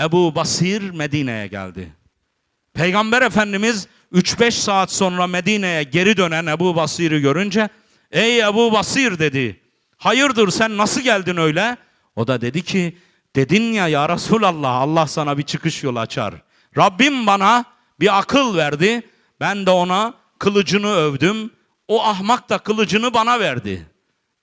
Ebu Basir Medine'ye geldi. Peygamber Efendimiz 3-5 saat sonra Medine'ye geri dönen Ebu Basir'i görünce ey Ebu Basir dedi. Hayırdır sen nasıl geldin öyle? O da dedi ki dedin ya ya Resulallah Allah sana bir çıkış yolu açar. Rabbim bana bir akıl verdi. Ben de ona kılıcını övdüm. O ahmak da kılıcını bana verdi.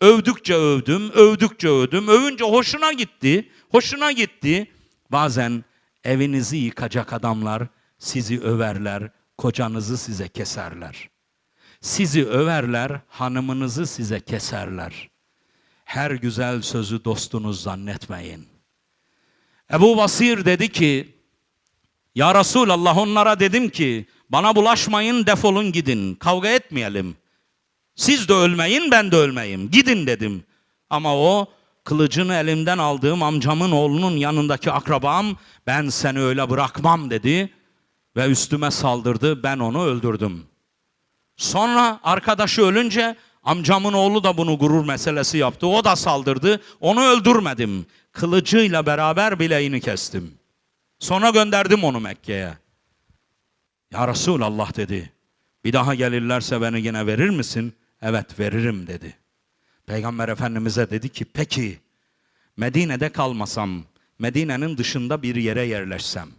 Övdükçe övdüm, övdükçe övdüm. Övünce hoşuna gitti. Hoşuna gitti. Bazen evinizi yıkacak adamlar sizi överler, kocanızı size keserler. Sizi överler, hanımınızı size keserler. Her güzel sözü dostunuz zannetmeyin. Ebu Basir dedi ki, Ya Resulallah onlara dedim ki, bana bulaşmayın defolun gidin, kavga etmeyelim. Siz de ölmeyin ben de ölmeyeyim, gidin dedim. Ama o kılıcını elimden aldığım amcamın oğlunun yanındaki akrabam ben seni öyle bırakmam dedi ve üstüme saldırdı ben onu öldürdüm. Sonra arkadaşı ölünce amcamın oğlu da bunu gurur meselesi yaptı. O da saldırdı. Onu öldürmedim. Kılıcıyla beraber bileğini kestim. Sonra gönderdim onu Mekke'ye. Ya Resulallah dedi. Bir daha gelirlerse beni yine verir misin? Evet veririm dedi. Peygamber Efendimiz'e dedi ki peki Medine'de kalmasam, Medine'nin dışında bir yere yerleşsem,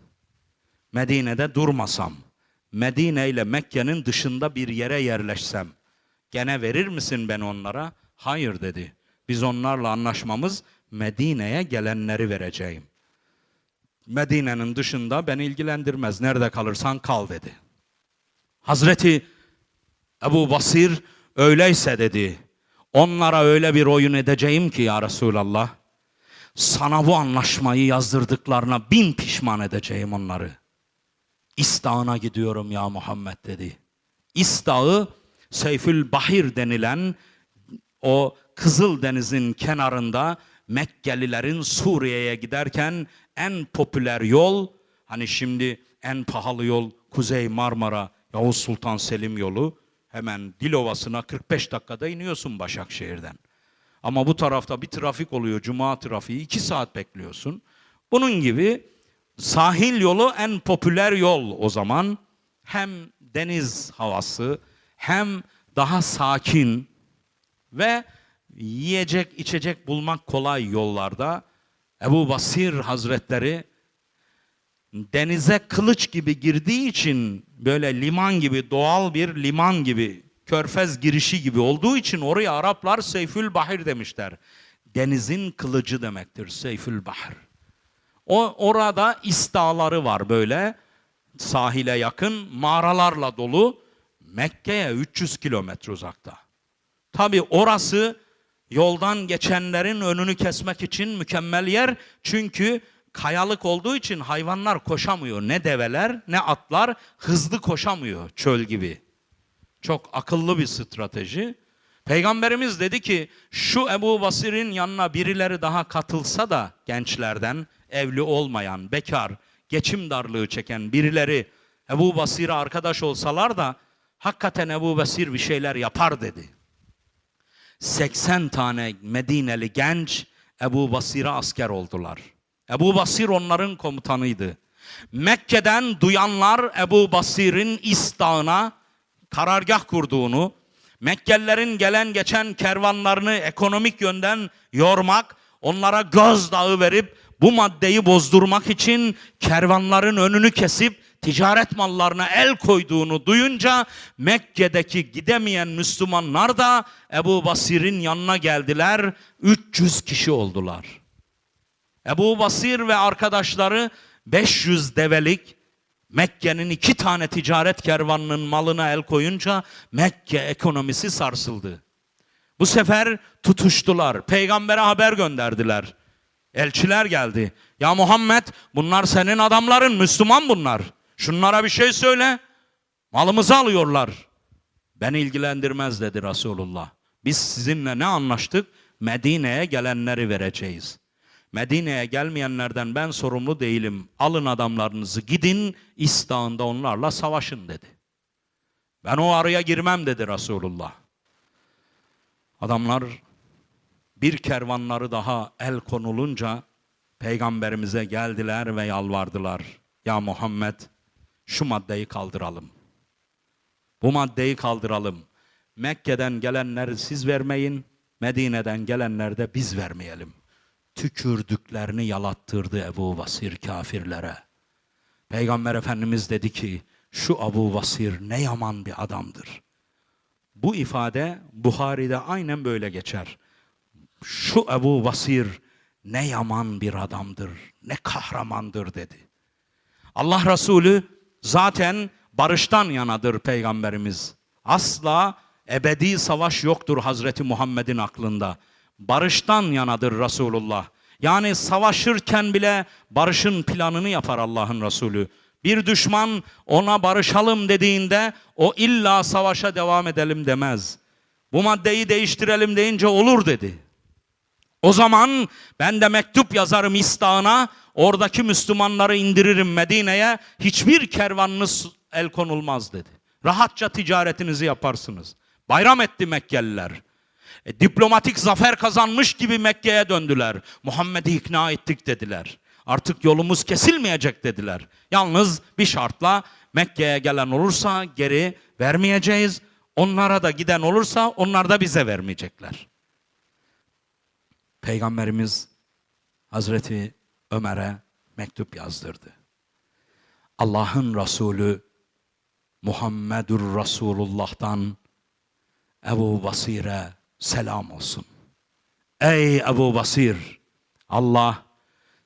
Medine'de durmasam, Medine ile Mekke'nin dışında bir yere yerleşsem, gene verir misin ben onlara? Hayır dedi. Biz onlarla anlaşmamız Medine'ye gelenleri vereceğim. Medine'nin dışında beni ilgilendirmez. Nerede kalırsan kal dedi. Hazreti Ebu Basir öyleyse dedi. Onlara öyle bir oyun edeceğim ki ya Resulallah. Sana bu anlaşmayı yazdırdıklarına bin pişman edeceğim onları. İstağına gidiyorum ya Muhammed dedi. İstağı Seyfül Bahir denilen o Kızıl Deniz'in kenarında Mekkelilerin Suriye'ye giderken en popüler yol hani şimdi en pahalı yol Kuzey Marmara Yavuz Sultan Selim yolu hemen Dilovası'na 45 dakikada iniyorsun Başakşehir'den. Ama bu tarafta bir trafik oluyor cuma trafiği 2 saat bekliyorsun. Bunun gibi sahil yolu en popüler yol o zaman. Hem deniz havası hem daha sakin ve yiyecek içecek bulmak kolay yollarda. Ebu Basir Hazretleri denize kılıç gibi girdiği için böyle liman gibi doğal bir liman gibi körfez girişi gibi olduğu için oraya Araplar Seyfül Bahir demişler. Denizin kılıcı demektir Seyfül Bahir. O orada istağları var böyle sahile yakın mağaralarla dolu Mekke'ye 300 kilometre uzakta. Tabi orası yoldan geçenlerin önünü kesmek için mükemmel yer. Çünkü kayalık olduğu için hayvanlar koşamıyor. Ne develer ne atlar hızlı koşamıyor çöl gibi. Çok akıllı bir strateji. Peygamberimiz dedi ki şu Ebu Basir'in yanına birileri daha katılsa da gençlerden evli olmayan, bekar, geçim darlığı çeken birileri Ebu Basir'e arkadaş olsalar da hakikaten Ebu Basir bir şeyler yapar dedi. 80 tane Medineli genç Ebu Basir'e asker oldular. Ebu Basir onların komutanıydı. Mekke'den duyanlar Ebu Basir'in istağına karargah kurduğunu, Mekkelilerin gelen geçen kervanlarını ekonomik yönden yormak, onlara gözdağı verip bu maddeyi bozdurmak için kervanların önünü kesip ticaret mallarına el koyduğunu duyunca Mekke'deki gidemeyen Müslümanlar da Ebu Basir'in yanına geldiler. 300 kişi oldular. Ebu Basir ve arkadaşları 500 develik Mekke'nin iki tane ticaret kervanının malına el koyunca Mekke ekonomisi sarsıldı. Bu sefer tutuştular. Peygambere haber gönderdiler. Elçiler geldi. Ya Muhammed bunlar senin adamların Müslüman bunlar. Şunlara bir şey söyle. Malımızı alıyorlar. Beni ilgilendirmez dedi Resulullah. Biz sizinle ne anlaştık? Medine'ye gelenleri vereceğiz. Medine'ye gelmeyenlerden ben sorumlu değilim. Alın adamlarınızı gidin İstağında onlarla savaşın dedi. Ben o araya girmem dedi Resulullah. Adamlar bir kervanları daha el konulunca Peygamberimize geldiler ve yalvardılar. Ya Muhammed şu maddeyi kaldıralım. Bu maddeyi kaldıralım. Mekke'den gelenleri siz vermeyin, Medine'den gelenler de biz vermeyelim. Tükürdüklerini yalattırdı Ebu Vasir kafirlere. Peygamber Efendimiz dedi ki, şu Ebu Vasir ne yaman bir adamdır. Bu ifade Buhari'de aynen böyle geçer. Şu Ebu Vasir ne yaman bir adamdır, ne kahramandır dedi. Allah Resulü zaten barıştan yanadır peygamberimiz. Asla ebedi savaş yoktur Hazreti Muhammed'in aklında. Barıştan yanadır Resulullah. Yani savaşırken bile barışın planını yapar Allah'ın Resulü. Bir düşman ona barışalım dediğinde o illa savaşa devam edelim demez. Bu maddeyi değiştirelim deyince olur dedi. O zaman ben de mektup yazarım İstağına, oradaki Müslümanları indiririm Medine'ye, hiçbir kervanınız el konulmaz dedi. Rahatça ticaretinizi yaparsınız. Bayram etti Mekkeliler. E, diplomatik zafer kazanmış gibi Mekke'ye döndüler. Muhammed'i ikna ettik dediler. Artık yolumuz kesilmeyecek dediler. Yalnız bir şartla Mekke'ye gelen olursa geri vermeyeceğiz. Onlara da giden olursa onlar da bize vermeyecekler. Peygamberimiz Hazreti Ömer'e mektup yazdırdı. Allah'ın Resulü Muhammedur Resulullah'tan Ebu Basir'e selam olsun. Ey Ebu Basir! Allah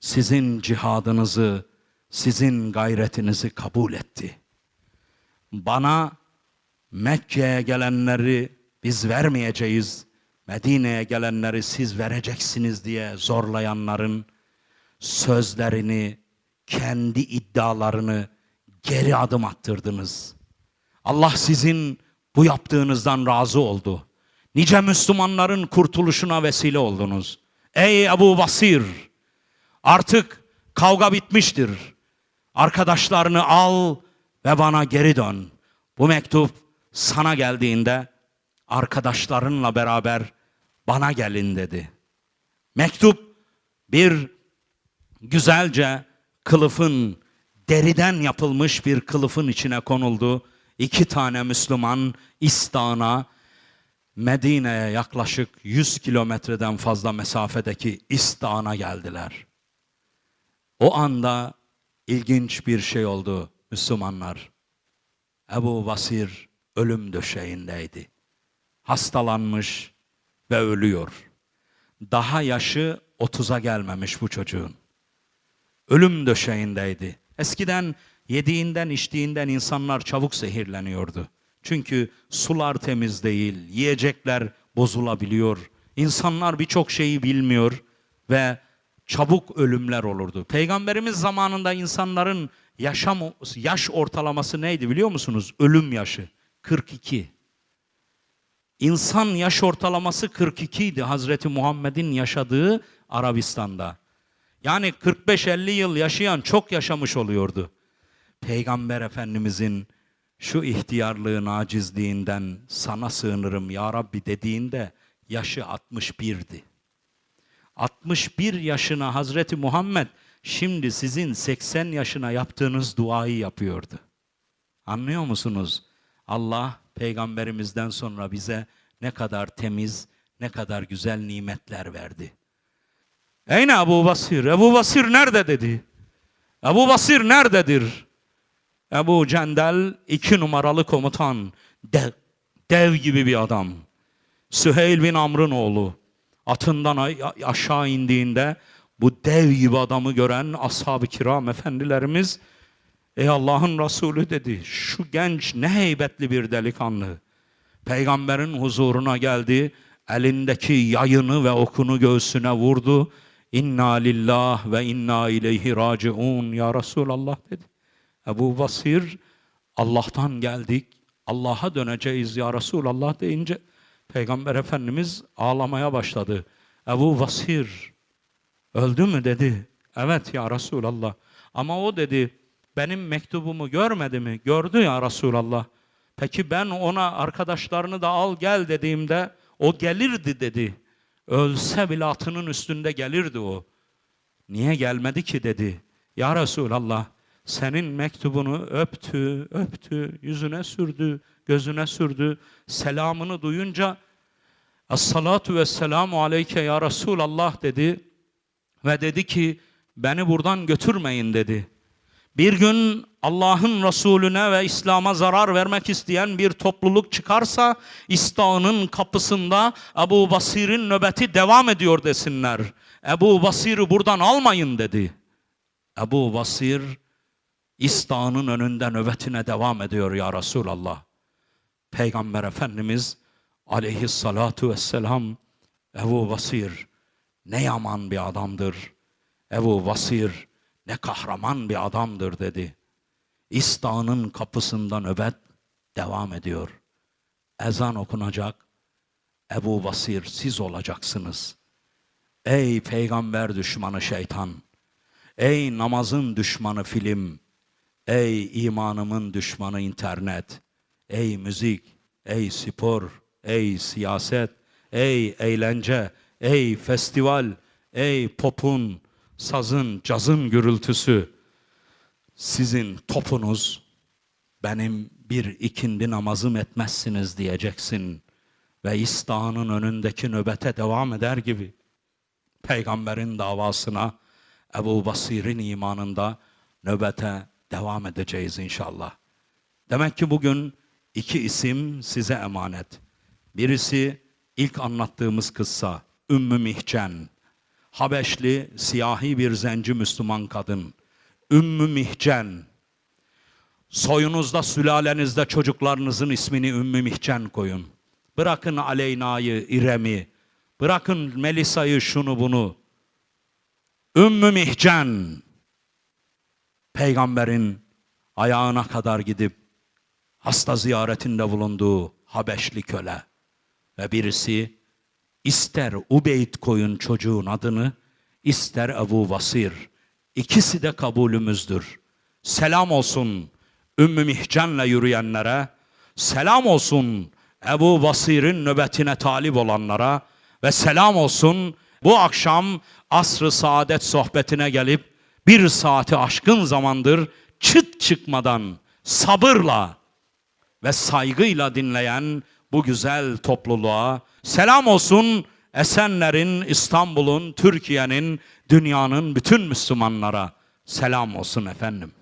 sizin cihadınızı, sizin gayretinizi kabul etti. Bana Mekke'ye gelenleri biz vermeyeceğiz, Medine'ye gelenleri siz vereceksiniz diye zorlayanların sözlerini, kendi iddialarını geri adım attırdınız. Allah sizin bu yaptığınızdan razı oldu. Nice Müslümanların kurtuluşuna vesile oldunuz. Ey Ebu Basir! Artık kavga bitmiştir. Arkadaşlarını al ve bana geri dön. Bu mektup sana geldiğinde arkadaşlarınla beraber bana gelin dedi. Mektup bir güzelce kılıfın deriden yapılmış bir kılıfın içine konuldu. İki tane Müslüman İstan'a Medine'ye yaklaşık 100 kilometreden fazla mesafedeki İstan'a geldiler. O anda ilginç bir şey oldu Müslümanlar. Ebu Basir ölüm döşeğindeydi. Hastalanmış ve ölüyor. Daha yaşı 30'a gelmemiş bu çocuğun. Ölüm döşeğindeydi. Eskiden yediğinden içtiğinden insanlar çabuk zehirleniyordu. Çünkü sular temiz değil, yiyecekler bozulabiliyor. İnsanlar birçok şeyi bilmiyor ve çabuk ölümler olurdu. Peygamberimiz zamanında insanların yaşam yaş ortalaması neydi biliyor musunuz? Ölüm yaşı 42. İnsan yaş ortalaması 42 idi Hazreti Muhammed'in yaşadığı Arabistan'da. Yani 45-50 yıl yaşayan çok yaşamış oluyordu. Peygamber Efendimizin şu ihtiyarlığın acizliğinden sana sığınırım ya Rabbi dediğinde yaşı 61'di. 61 yaşına Hazreti Muhammed şimdi sizin 80 yaşına yaptığınız duayı yapıyordu. Anlıyor musunuz? Allah peygamberimizden sonra bize ne kadar temiz, ne kadar güzel nimetler verdi. Eyne Ebu Basir? Ebu Basir nerede dedi. Ebu Basir nerededir? Ebu Cendel iki numaralı komutan. Dev, dev gibi bir adam. Süheyl bin Amr'ın oğlu. Atından aşağı indiğinde bu dev gibi adamı gören ashab-ı kiram efendilerimiz Ey Allah'ın Resulü dedi. Şu genç ne heybetli bir delikanlı. Peygamberin huzuruna geldi. Elindeki yayını ve okunu göğsüne vurdu. İnna lillah ve inna ileyhi raciun ya Resulallah dedi. Ebu Basir Allah'tan geldik. Allah'a döneceğiz ya Resulallah deyince Peygamber Efendimiz ağlamaya başladı. Ebu Basir öldü mü dedi. Evet ya Resulallah. Ama o dedi benim mektubumu görmedi mi? Gördü ya Resulallah. Peki ben ona arkadaşlarını da al gel dediğimde o gelirdi dedi. Ölse bile atının üstünde gelirdi o. Niye gelmedi ki dedi. Ya Resulallah senin mektubunu öptü, öptü, yüzüne sürdü, gözüne sürdü. Selamını duyunca Es-salatu vesselamu aleyke ya Resulallah dedi. Ve dedi ki beni buradan götürmeyin dedi. Bir gün Allah'ın Resulüne ve İslam'a zarar vermek isteyen bir topluluk çıkarsa İstağ'ın kapısında Ebu Basir'in nöbeti devam ediyor desinler. Ebu Basir'i buradan almayın dedi. Ebu Basir İstağ'ın önünde nöbetine devam ediyor ya Resulallah. Peygamber Efendimiz aleyhissalatu vesselam Ebu Basir ne yaman bir adamdır. Ebu Basir ne kahraman bir adamdır dedi. İstağ'ın kapısında nöbet devam ediyor. Ezan okunacak. Ebu Basir siz olacaksınız. Ey peygamber düşmanı şeytan. Ey namazın düşmanı film. Ey imanımın düşmanı internet. Ey müzik, ey spor, ey siyaset, ey eğlence, ey festival, ey popun, sazın, cazın gürültüsü. Sizin topunuz benim bir ikindi namazım etmezsiniz diyeceksin. Ve İstağ'ın önündeki nöbete devam eder gibi. Peygamberin davasına, Ebu Basir'in imanında nöbete devam edeceğiz inşallah. Demek ki bugün iki isim size emanet. Birisi ilk anlattığımız kıssa Ümmü Mihcen. Habeşli siyahi bir zenci Müslüman kadın. Ümmü Mihcen. Soyunuzda, sülalenizde çocuklarınızın ismini Ümmü Mihcen koyun. Bırakın Aleyna'yı, İrem'i. Bırakın Melisa'yı, şunu bunu. Ümmü Mihcen. Peygamberin ayağına kadar gidip hasta ziyaretinde bulunduğu Habeşli köle ve birisi ister Ubeyd koyun çocuğun adını, ister Ebu Vasir. İkisi de kabulümüzdür. Selam olsun Ümmü Mihcen'le yürüyenlere, selam olsun Ebu Vasir'in nöbetine talip olanlara ve selam olsun bu akşam asr-ı saadet sohbetine gelip bir saati aşkın zamandır çıt çıkmadan sabırla ve saygıyla dinleyen bu güzel topluluğa selam olsun Esenler'in, İstanbul'un, Türkiye'nin, dünyanın bütün Müslümanlara selam olsun efendim.